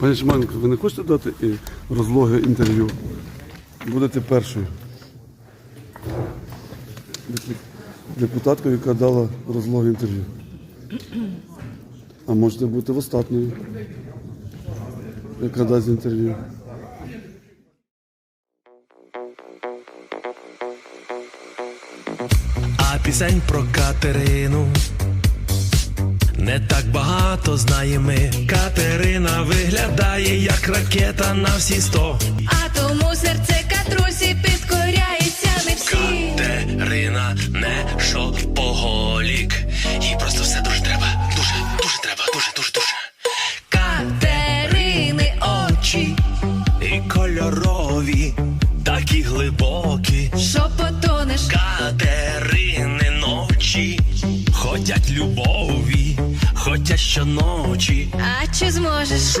Пані Шиманко, ви не хочете дати і розлоге інтерв'ю? Будете першою. Депутаткою, яка дала розлоге інтерв'ю. А можете бути в остатньою, яка дасть інтерв'ю. А пісень про Катерину не так багато знаємо ми. Катерина виглядає як ракета на всі сто. А тому серце катрусі підкоряється не всі. Катерина не шопоголік. Їй просто все дуже треба. Дуже, дуже треба, дуже, дуже, дуже. Катерини очі, І кольорові, такі глибокі. що потонеш. Катерини ночі, хотять любові, щоночі. А чи зможеш?